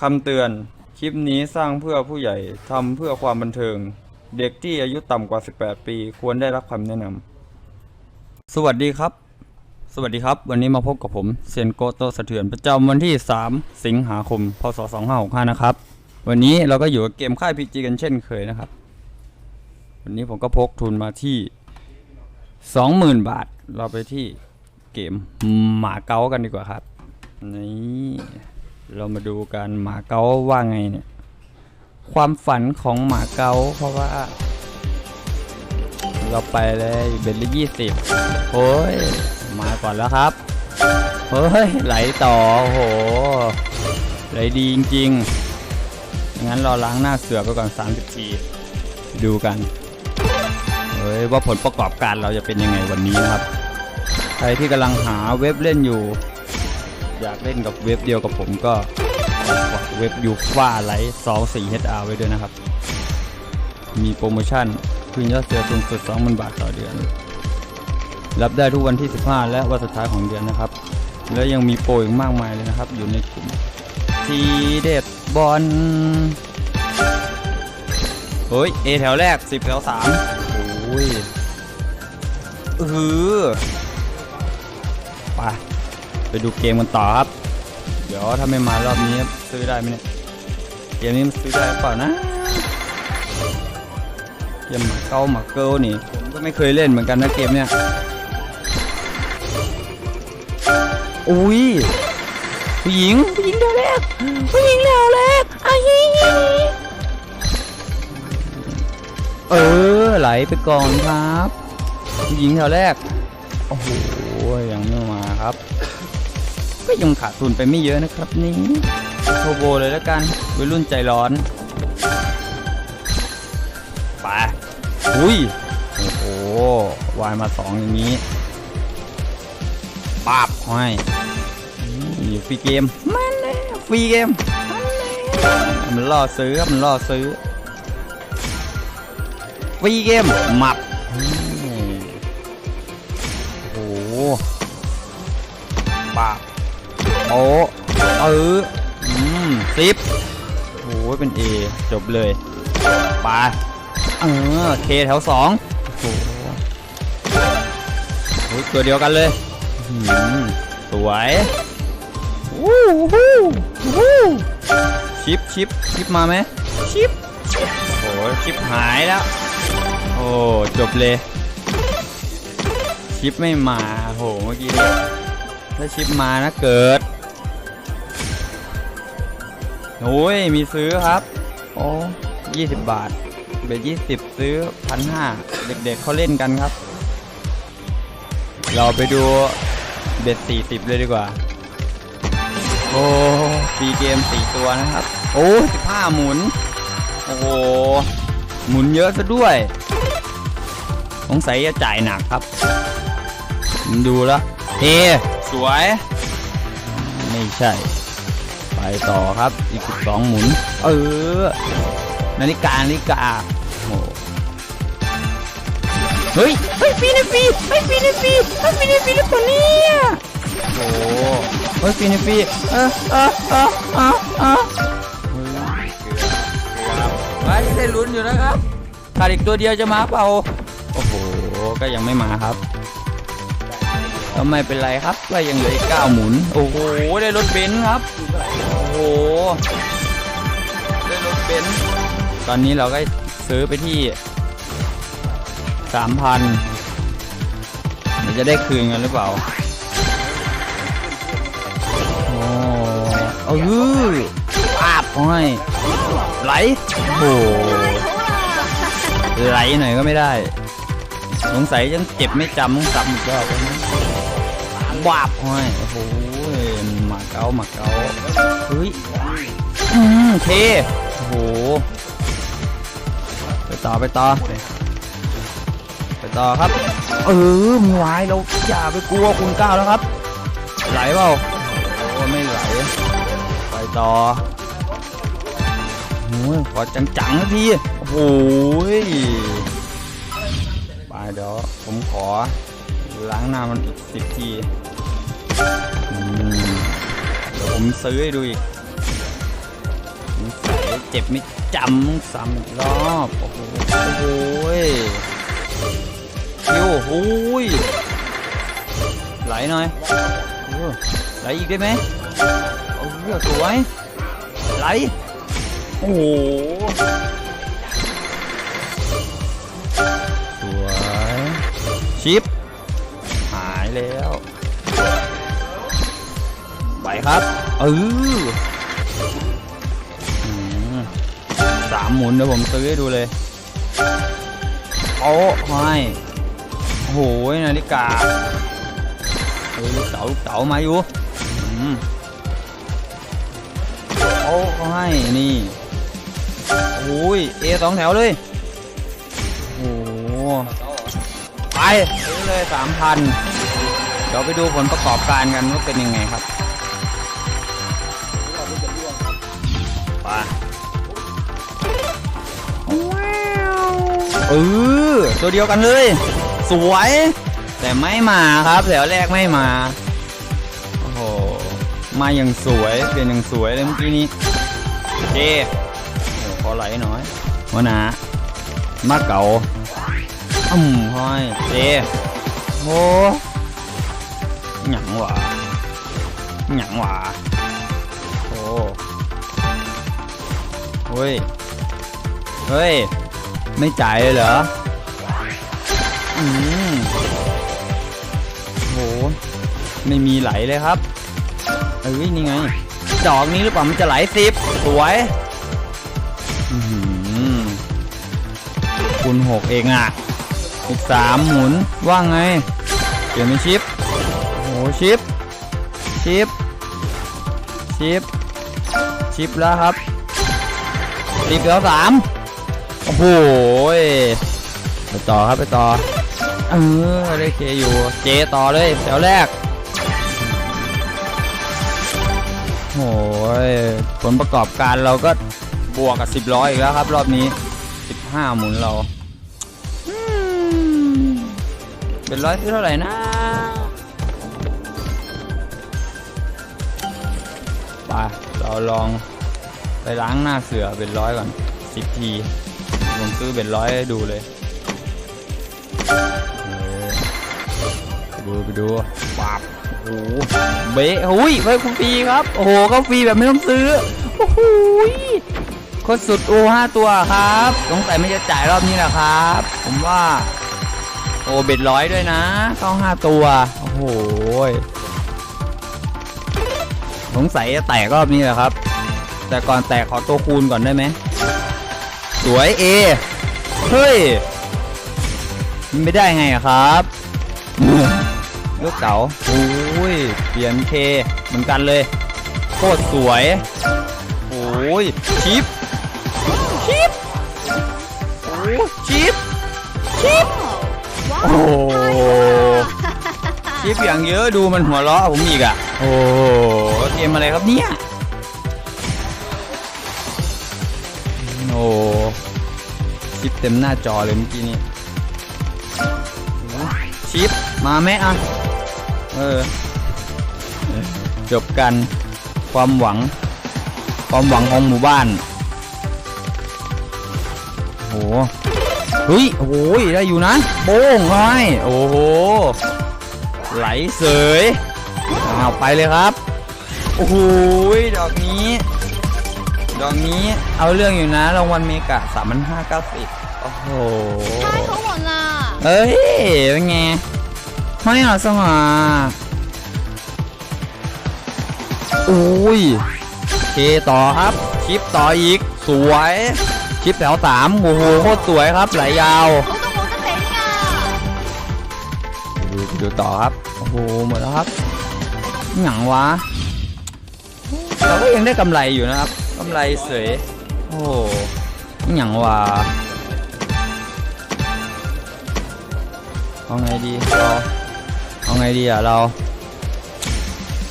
คำเตือน คลิปนี้สร้างเพื่อผู้ใหญ่ทำเพื่อความบันเทิง เด็กที่อายุต่ำกว่า 18 ปี ควรได้รับคำแนะนำ สวัสดีครับ สวัสดีครับ วันนี้มาพบกับผมเซยนโกโตสะเทือนประจำวันที่ 3 สิงหาคม พศ 2565 นะครับ วันนี้เราก็อยู่กับเกมค่ายพีจีกันเช่นเคยนะครับ วันนี้ผมก็พกทุนมาที่ 20,000 บาท เราไปที่เกมหมาเก้ากันดีกว่าครับ นี่ เรามาดูกันหมาเก้าว่าไงเนี่ย ความฝันของหมาเก้าเพราะว่า เราไปเลยเบ็ดละยี่สิบโอ้ย มาก่อนแล้วครับ เฮ้ย ไหลต่อโห ไหลดีจริงๆ งั้นราล้างหน้าเสือไปก่อน 30 ทีดูกันเฮ้ยว่าผลประกอบการเราจะเป็นยังไงวันนี้นะครับ ใครที่กำลังหาเว็บเล่นอยู่ อยากเล่นกับเว็บเดียวกับผมก็ฝากเว็บยูฟ่าไลท์24 HR ไว้ด้วยนะครับ มีโปรโมชั่นคืนยอดเสียสูงสุด 20,000 บาทต่อเดือน รับได้ทุกวันที่ 15 และวันสุดท้ายของเดือนนะครับ แล้วยังมีโปรอีกมากมายเลยนะครับ อยู่ในกลุ่มทีเด็ดบอลเฮ้ย A แถวแรก 10 แถว 3 โอ้ยเออไป ดูเกมกันต่อครับ เดี๋ยวถ้าไม่มารอบนี้ซื้อได้ไหมเนี่ย เกมนี้มันซื้อได้เปล่านะ เกมหมาเก้าหมาเกิลนี่ ผมก็ไม่เคยเล่นเหมือนกันนะเกมเนี้ยอุ้ยผู้หญิงผู้หญิงเดียวแรกผู้หญิงเดียวแรกอาฮิเออไหลไปก่อนครับ ผู้หญิงแถวแรก โอ้โหยังไม่มาครับ ก็ยังขาดทุนไปไม่เยอะนะครับนี่โทโบเลยแล้วกันวัยรุ่นใจร้อนไปอุ้ยโอ้โหวายมาสองอย่างนี้ปาบให้อยู่ฟรีเกมมันเลยฟรีเกมมันลยมันล่อซื้อครับมันล่อซื้อฟรีเกมหมับ อ้เอออืมสิบโอ้ยเป็น A จบเลยไปเออเคแถวสองโอ้โหโอ้ยตัวเดียวกันเลยสวยวู้วู้วู้ชิปชิปชิปมาไหมชิปโอ้ยชิปหายแล้ว โอ้จบเลย ชิปไม่มาโหเมื่อกี้ถ้าชิปมานะเกิด โอ้ยมีซื้อครับ โอ้ยี่สิบบาท เบ็ดยี่สิบซื้อพันห้าเด็กๆเขาเล่นกันครับ เราไปดูเบ็ดสี่สิบเลยดีกว่า โอ้ปีเกมสี่ตัวนะครับ โอ้สิบห้าหมุน โอ้โห หมุนเยอะซะด้วย สงสัยจะจ่ายหนักครับ ดูแล้วเฮสวย ไม่ใช่ ต่อครับ อีก 12 หมุน เออ นาฬิกา นาฬิกาโอ้เฮ้ยเฮ้ยฟีนฟีเฮ้ยฟีนฟีเฮ้ยฟีนฟีหรือเปล่าเนี่ยโอ้เฮ้ยฟีนฟีเออเออเออเออเออเฮ้ยเกือบเกือบไว้ได้ลุ้นอยู่นะครับขาดอีกตัวเดียวจะมาเปล่า โอ้โห ก็ยังไม่มาครับก็ไม่เป็นไรครับก็ยังเหลืออีกเก้าหมุน โอ้โห ได้รถเบนซ์ครับ หได้รถเบนซ์ตอนนี้เราก็ซื้อไปที่สามพันเดี๋ยวจะได้คืนกันหรือเปล่า โอ้เอายือปาบเขาให้ไหลโอ้โหไหลหน่อยก็ไม่ได้ สงสัยยังเจ็บไม่จำต้องจำอีกรอบแล้วนะบาบห้อยโอ้โหหม เก้ามาเก้าเฮ้ยอืมเทโอ้โห ไปต่อไปต่อไปต่อครับ เออมีวายเราอย่าไปกลัวคุณก้าแล้วครับ ไหลเปล่าโอ้ไม่ไหล ไปต่อโอ้ยขอจังๆทีโอ้โหไปเดี๋ยวผมขอล้างหน้ามันอีกสิบทีอื ผมซื้อให้ดูอีกเจ็บไม่จำซ้ำอีกรอบ โอ้โหโอ้โหยคิวโอ้ยไหลหน่อยไหลอีกได้ไหมโอ้โหสวยไหล โอ้โหสวยชิปหายแล้ว ไปครับ เออสามหมุนเดี๋ยวผมซื้อให้ดูเลยโอ้ให้โอ้โหนาฬิกาเออลูกเต๋าลูกเต๋ามาอยู่โอ้ให้นี่โอ้ยเอสองแถวเลยโอ้ไปซื้อเลยสามพันเดี๋ยวไปดูผลประกอบการกันว่าเป็นยังไงครับ เออตัวเดียวกันเลย สวย แต่ไม่มาครับแถวแรกไม่มา โอ้โห มาอย่างสวย เป็นอย่างสวยเลยเมื่อกี้นี้โอเคโอขอไหลหน่อยหัวหนามาเก่าอืมห้อยเจโอ้หยังหวะหยังหวะโอ้เฮ้ย เฮ้ย ไม่จ่ายเลยเหรอ อืมโห ไม่มีไหลเลยครับ เอ้ย นี่ไง ดอกนี้หรือเปล่า มันจะไหลสิบสวย อืมคุณหกเองอะ อีกสามหมุน ว่าไง เปลี่ยนเป็นชิป โอ้โหชิป ชิป ชิป ชิปแล้วครับชิปแล้วสาม โอ้โหไปต่อครับไปต่อ เออได้เคอยู่ เจต่อเลยแถวแรกโอ้ยผลประกอบการเราก็บวกกับสิบร้อยอีกแล้วครับ รอบนี้สิบห้าหมุนเรา เป็นร้อยซื้อเท่าไหร่นะไปเราลองไปล้างหน้าเสือเป็นร้อยก่อนสิบที ผมซื้อเป็นร้อยให้ดูเลยเออไปดูไปดูปับโอ้โหเบะหุยเฮ้ยคุณฟรีครับ โอ้โหก็ฟรีแบบไม่ต้องซื้อ โอ้โหยโคตรสุดโอห้าตัวครับสงสัยไม่จะจ่ายรอบนี้แหละครับ ผมว่า โอ้เบ็ดร้อยด้วยนะเข้าห้าตัว โอ้โหยสงสัยจะแตกรอบนี้แหละครับ แต่ก่อนแตกขอตัวคูณก่อนได้ไหม สวยเอเฮ้ยมันไม่ได้ไงอะครับลูกเต๋าโอ้ยเปลี่ยนเคเหมือนกันเลยโคตรสวยโอ้ยชิปชิปโอ้ชิปชิปโอ้โหชิปอย่างเยอะดูมันหัวเราะผมอีกอะโอ้โหเกมอะไรครับเนี่ยโอ้ ชิปเต็มหน้าจอเลยเมื่อกี้นี้ชิปมาไหมอะ เออ จบกันความหวัง ความหวังของหมู่บ้าน โหเฮ้ยโอ้โหได้อยู่นะโป้งน้อยโอ้โห ไหลเสยเอาไปเลยครับ โอ้โหดอกนี้ ดอกนี้เอาเรื่องอยู่นะรางวัลเมกะสามพันห้าเก้าสิบโอ้โหได้ทั้งหมดล่ะเอ้ยเป็นไงไม่หรอสงาอุ้ยเคต่อครับชิปต่ออีก สวยชิปแถวสามโอ้โหโคตรสวยครับไหลยาวโอ้ต้องโมกันเต็งอะดูดูต่อครับ โอ้โห หมดแล้วครับหยังวะเราก็ยังได้กำไรอยู่นะครับ กำไรเสยโอ้โหหยังวะเอาไงดีเราเอาไงดีอะเรา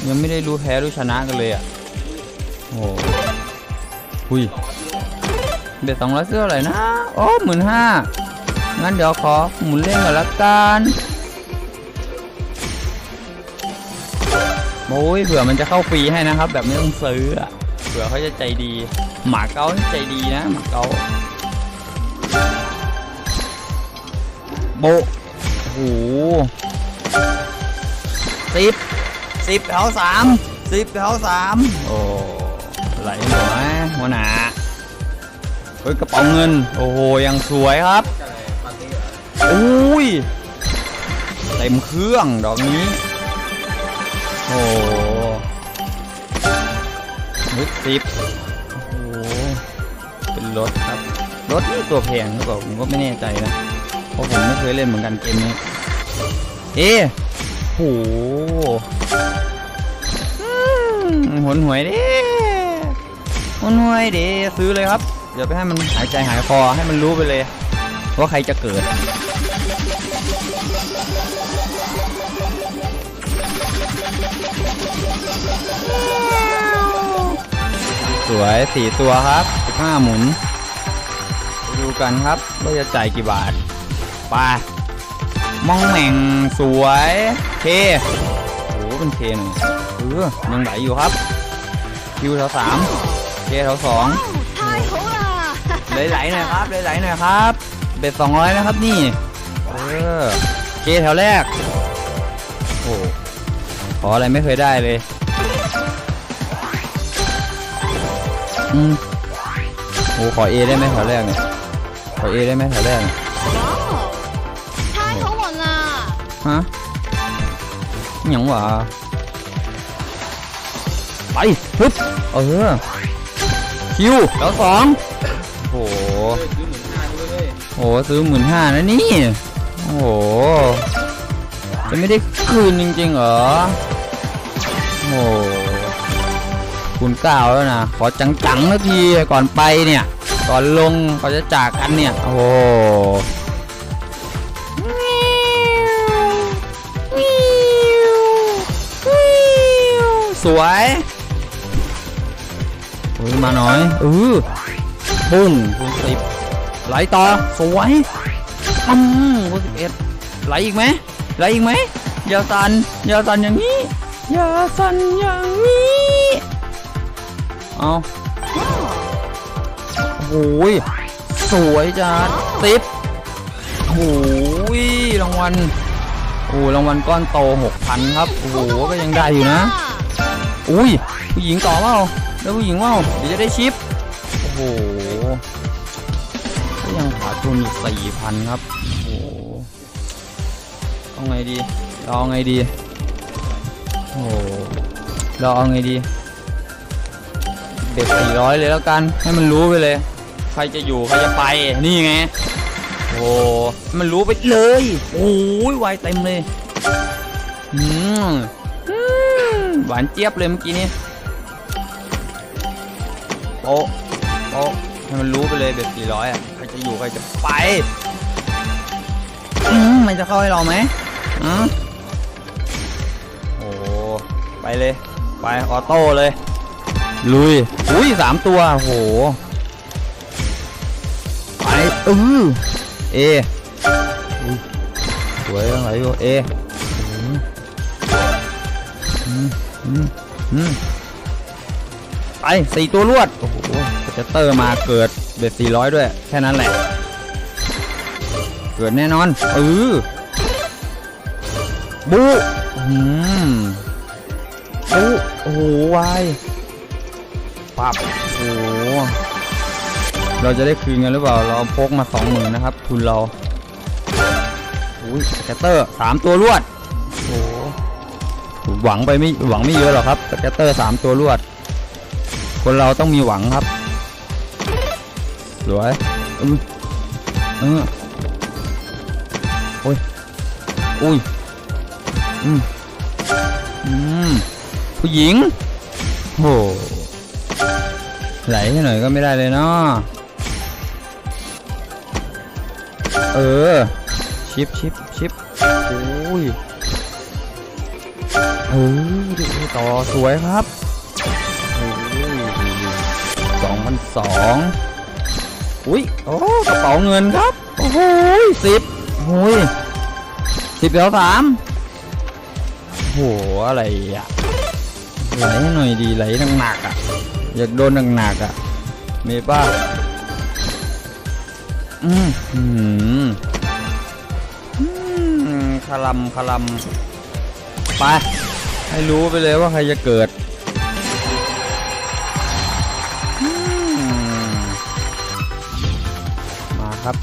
ยังไม่ได้รู้แพ้รู้ชนะกันเลยอะ โอ้หุยเบ็ดสองร้อยเสื้ออะไรนะโอ้หมื่นห้างั้นเดี๋ยวขอหมุนเล่นก่อนละกันโอ้ยเผื่อมันจะเข้าฟรีให้นะครับ แบบไม่ต้องซื้ออะ ผื่อเขาจะใจดี หมาเก๊าใจดีนะหมาเก๊าโบโหสิบสิบแถวสามสิบแถวสามโอ้ไหลหน่อยหัวหนาเฮ้ยกระเป๋าเงิน โอ้โหยังสวยครับอุ้ยเต็มเครื่องดอกนี้ โอ้ หเฮ้ยสิบโอ้โห เป็นรถครับ รถนี่ตัวแพงหรือเปล่าผมก็ไม่แน่ใจนะ เพราะผมไม่เคยเล่นเหมือนกันเกมนี้ เอ๊โหอืมหนหวยเด้หวนหวยเด้ซื้อเลยครับ เดี๋ยวไปให้มันหายใจหายคอให้มันรู้ไปเลย ว่าใครจะเกิด สวยสีตัวครับสิห้าหมุนดูกันครับว่าจะจ่ายกี่บาทปามองแหม่งสวยเคโอ้เป็นเคหนึ่งเออยังไหลอยู่ครับคิวแถวสามเคแถวสองไหลๆหน่อยครับไหลๆหน่อยครับเบ็ดสองร้อยนะครับนี่เออเคแถวแรกโอ้ขออะไรไม่เคยได้เลย อืมโอ้ขอเอได้ไหมแถวแรกเนี่ยขอเอได้ไหมแถวแรกเนี่ย 哇，太好玩啦！ ฮะอิหยังวะไปฮึบเออคิวแล้วสองโอ้โหโอ้โหซื้อหมื่นห้านะนี่ โอ้โห จะไม่ได้คืนจริงๆเหรอ โอ้โห ห คุณเก้าแล้วนะ ขอจังๆนาทีก่อนไปเนี่ย ก่อนลงก่อนจะจากกันเนี่ย โอ้โหสวยเฮ้ยมาหน่อยเออปุ้งคูณสิบไหลต่อ สวยอืมคูณสิบเอ็ดไหลอีกไหมไหลอีกไหมอย่าสันอย่าสันอย่างนี้อย่าสันอย่างนี้ เอาโอ้ยสวยจัดติบโอ้ยรางวัลโอ้รางวัลก้อนโตหกพันครับโอ้โหก็ยังได้อยู่นะอุ้ยผู้หญิงต่อเปล่าแล้วผู้หญิงเปล่าเดี๋ยวจะได้ชิปโอ้โหก็ยังขาดทุนอยู่สี่พันครับโอ้โหเอาไงดีเราเอาไงดีโอ้โหเราเอาไงดี เด็ดสี่ร้อยเลยแล้วกัน ให้มันรู้ไปเลย ใครจะอยู่ ใครจะไป นี่ไง โอ้โหให้มันรู้ไปเลย โอ้ยไวเต็มเลยอืมอืมหวานเจี๊ยบเลยเมื่อกี้นี้โป๊ะโป๊ะให้มันรู้ไปเลยเบ็ดสี่ร้อยอะ ใครจะอยู่ ใครจะไปอืมมันจะเข้าให้เราไหมอืมโอ้ ไปเลย ไปออโต้เลย ลุย อุ้ยสามตัว โห ไปเออเออุ๊ยสวยอะไรอยู่เอไปสี่ตัวรวด โอ้โหจะเตอร์มาเกิดเบ็ดสี่ร้อยด้วย แค่นั้นแหละ เกิดแน่นอนเออบูอืมบูโอ้โหวาย ปับโอ้เราจะได้คืนกันหรือเปล่า เราพกมาสองหมื่นนะครับ ทุนเราอุ้ยสแกตเตอร์สามตัวรวดโอ้หวังไปไม่หวังไม่เยอะหรอกครับสแกตเตอร์สามตัวรวด คนเราต้องมีหวังครับสวยอือเออโอ้ยอุ้ยอืมอืมผู้หญิงโอ้ ไหลให้หน่อยก็ไม่ได้เลยเนาะเออ ชิปชิปชิปโอ้ยเออดูต่อสวยครับโอ้ยสองพันสองอุ้ยโอ้กระเป๋าเงินครับ โอ้โหสิบโอ้ยสิบแล้วสามโหอะไรอะไหลให้หน่อยดีไหลหนักๆอะ อยากโดนหนักๆอะ มีป่ะอืมอืมอืมคลำคลำไป ให้รู้ไปเลยว่าใครจะเกิดมมาครับ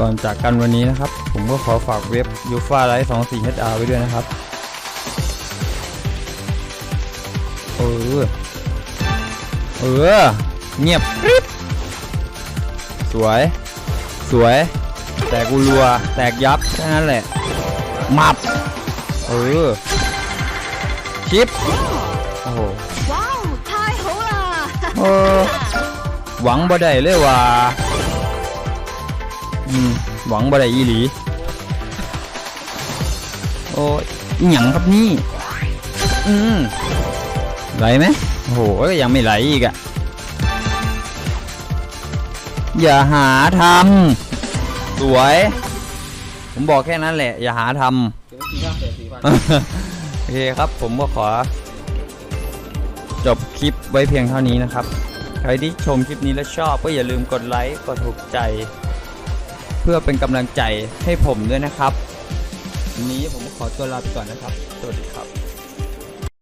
ก่อนจากกันวันนี้นะครับ ผมก็ขอฝากเว็บ u f a l i 2 4 HR ไว้ด้วยนะครับ เออ เออ เงียบกริบสวย สวย แต่กูรัว แตกยับแค่นั้นแหละ มับ เออ ชิป โอ้โหเออหวังบ่ได้เลยว่าอืมหวังบ่ได้อีหลี โอ้ยหยังครับนี่ อืม ไหลไหมโอ้โหก็ยังไม่ไหลอีกอะอย่าหาทำสวย ผมบอกแค่นั้นแหละ อย่าหาทำโอเคครับผมก็ขอ จบคลิปไว้เพียงเท่านี้นะครับ ใครที่ชมคลิปนี้แล้วชอบก็อย่าลืมกดไลค์กดถูกใจ เพื่อเป็นกำลังใจให้ผมด้วยนะครับวันนี้ผมขอตัวลาไปก่อนนะครับ สวัสดีครับ